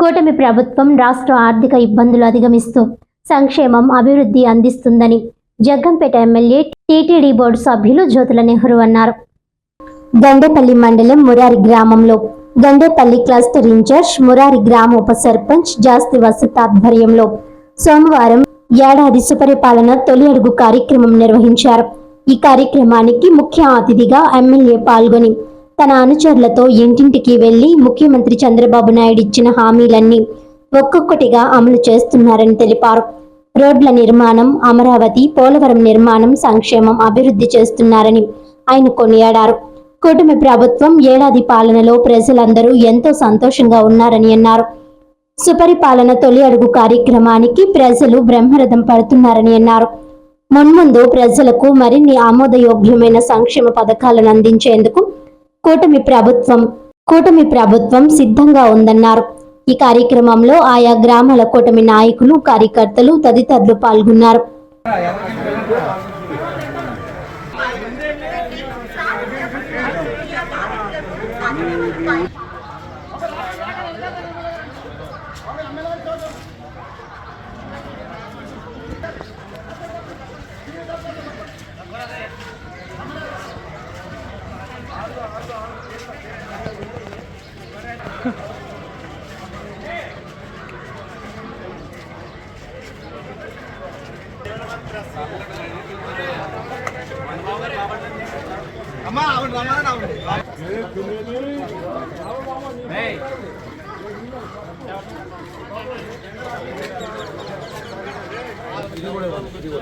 కూటమి ప్రభుత్వం రాష్ట్ర ఆర్థిక ఇబ్బందులు అధిగమిస్తూ సంక్షేమం అభివృద్ధి అందిస్తుందని జగ్గంపేట ఎమ్మెల్యే టీటీడీ బోర్డు సభ్యులు జ్యోతుల నెహ్రూ అన్నారు. గండేపల్లి మండలం మురారి గ్రామంలో గండేపల్లి క్లస్టర్ ఇన్ఛార్జ్ మురారి గ్రామ ఉప సర్పంచ్ జాస్తి వసత్ ఆధ్వర్యంలో సోమవారం ఏడాది సుపరిపాలన తొలి అడుగు కార్యక్రమం నిర్వహించారు. ఈ కార్యక్రమానికి ముఖ్య అతిథిగా ఎమ్మెల్యే పాల్గొని తన అనుచరులతో ఇంటింటికి వెళ్ళి ముఖ్యమంత్రి చంద్రబాబు నాయుడు ఇచ్చిన హామీలన్నీ ఒక్కొక్కటిగా అమలు చేస్తున్నారని తెలిపారు. రోడ్ల నిర్మాణం అమరావతి పోలవరం నిర్మాణం సంక్షేమం అభివృద్ధి చేస్తున్నారని ఆయన కొనియాడారు. కూటమి ప్రభుత్వం ఏడాది పాలనలో ప్రజలందరూ ఎంతో సంతోషంగా ఉన్నారని అన్నారు. సుపరిపాలన తొలి అడుగు కార్యక్రమానికి ప్రజలు బ్రహ్మరథం పడుతున్నారని అన్నారు. మున్ముందు ప్రజలకు మరిన్ని ఆమోదయోగ్యమైన సంక్షేమ పథకాలను అందించేందుకు కూటమి ప్రభుత్వం కూటమి ప్రభుత్వం సిద్ధంగా ఉందన్నారు. ఈ కార్యక్రమంలో ఆయా గ్రామాల కూటమి నాయకులు కార్యకర్తలు తదితరులు పాల్గొన్నారు. అమ్మా అవును రమ్మని అవును ఎవరండి వచ్చిన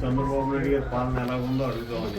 చంద్రబాబు నాయుడు గారి పాలన ఎలా ఉందో అడుగుతామని